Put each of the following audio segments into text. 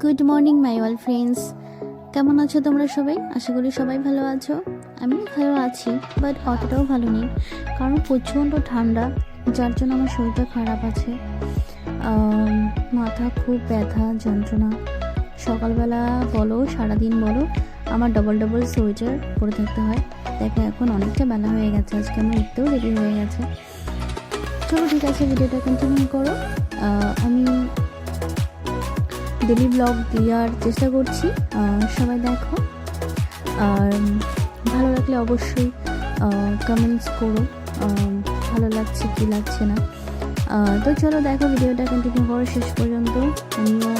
Good morning my all friends কেমন আছো তোমরা সবাই? আশা করি সবাই ভালো আছো। আমি ভালো আছি বাট অতটাও ভালো নেই, কারণ প্রচণ্ড ঠান্ডা, যার জন্য আমার শরীরটা খারাপ আছে। মাথা খুব ব্যথা, যন্ত্রণা। সকালবেলা বলো, সারাদিন বলো, আমার ডবল ডবল সোয়েটার পরে থাকতে হয়। দেখো, এখন অনেকটা বেলা হয়ে গেছে, আজকে আমার উঠতেও রেডি হয়ে গেছে। চলো ঠিক আছে, ভিডিওটা কন্টিনিউ করো। আমি ডেলি ব্লগ দেওয়ার চেষ্টা করছি সবাই দেখো। আর ভালো লাগলে অবশ্যই কমেন্টস করো। ভালো লাগছে কি লাগছে না। তো চলো দেখো, ভিডিওটা কন্টিনিউ করো। শেষ পর্যন্ত আমিও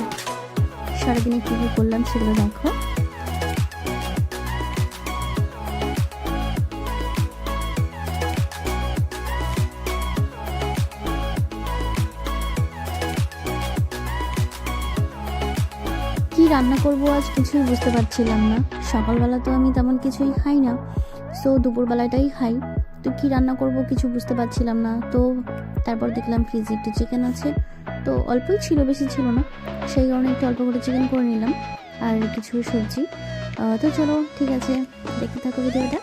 সারাদিনে কী কী করলাম সেগুলো দেখো। কি রান্না করব আজ কিছুই বুঝতে পারছিলাম না। সকালবেলা তো আমি তেমন কিছুই খাই না। সো দুপুরবেলাটাই খাই। তো কি রান্না করব কিছু বুঝতে পারছিলাম না। তো তারপর দেখলাম ফ্রিজে একটু চিকেন আছে। তো অল্পই ছিল, বেশি ছিল না। সেই কারণে একটু অল্প করে চিকেন করে নিলাম। আর কিছু সবজি। তো চলো, ঠিক আছে। দেখতে থাকো ভিডিওটা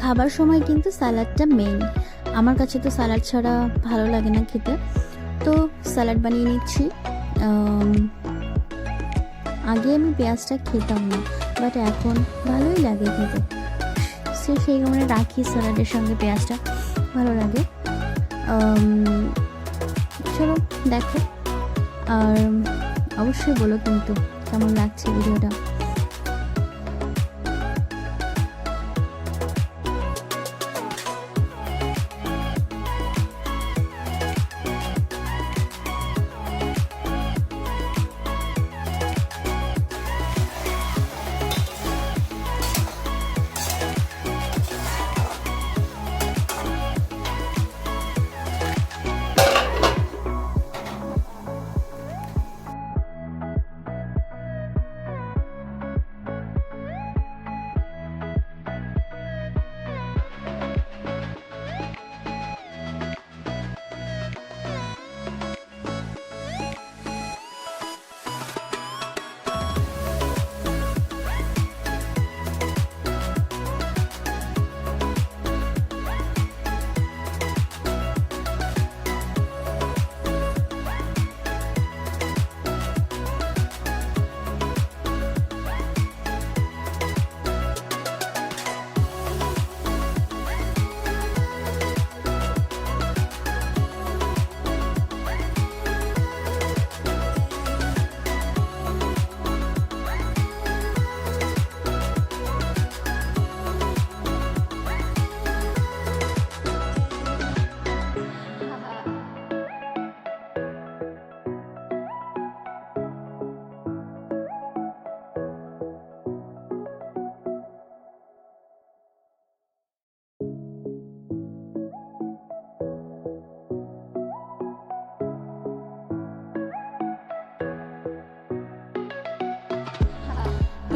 খাবার সময় কিন্তু স্যালাডটা মেইন আমার কাছে তো স্যালাড ছাড়া ভালো লাগে না খেতে। তো স্যালাড বানিয়ে নিচ্ছি। আগে আমি পেঁয়াজটা খেতাম না বাট এখন ভালোই লাগে খেতে। সে সেই কারণে রাখি স্যালাডের সঙ্গে পেঁয়াজটা, ভালো লাগে। চলো দেখো। আর অবশ্যই বলো কিন্তু কেমন লাগছে ভিডিওটা?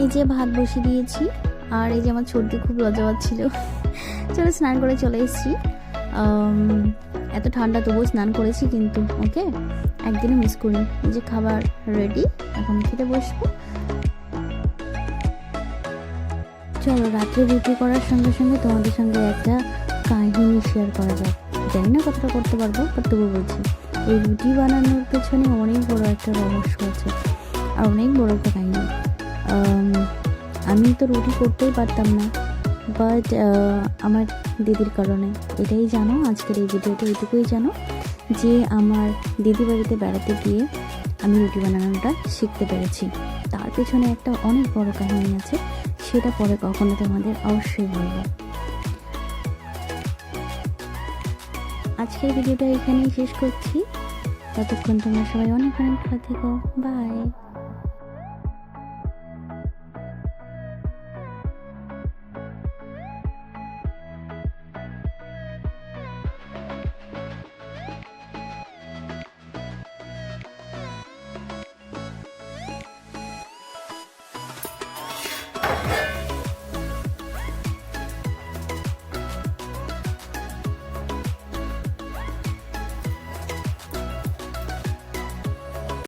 এই যে ভাত বসিয়ে দিয়েছি, আর এই যে আমার সর্দি খুব লজ্জা পাচ্ছিল। চলো স্নান করে চলে এসেছি। এত ঠান্ডা তবুও স্নান করেছি কিন্তু, ওকে? একদিনও মিস করি এই যে খাবার রেডি এখন খেতে বসবো। চলো রাত্রে রুটি করার সঙ্গে সঙ্গে তোমাদের সঙ্গে একটা কাহিনী শেয়ার করা যাক। জানি না কতটা করতে পারব তবু বলছি। এই রুটি বানানোর পেছনে অনেক বড় একটা রহস্য আছে, আর অনেক বড় একটা কাহিনী। আমি তো রুটি করতেই পারতাম না বাট আমার দিদির কারণে। এটাই জানো, আজকের এই ভিডিওতে এটুকুই জানো, যে আমার দিদি বাড়িতে বেড়াতে গিয়ে আমি রুটি বানানোটা শিখতে পেরেছি। তার পেছনে একটা অনেক বড় কাহিনী আছে, সেটা পরে কখনো তোমাদের অবশ্যই বলব। আজকের ভিডিওটা এখানেই শেষ করছি। ততক্ষণ তোমরা সবাই অনেক অনেক ভালো থেকো। বাই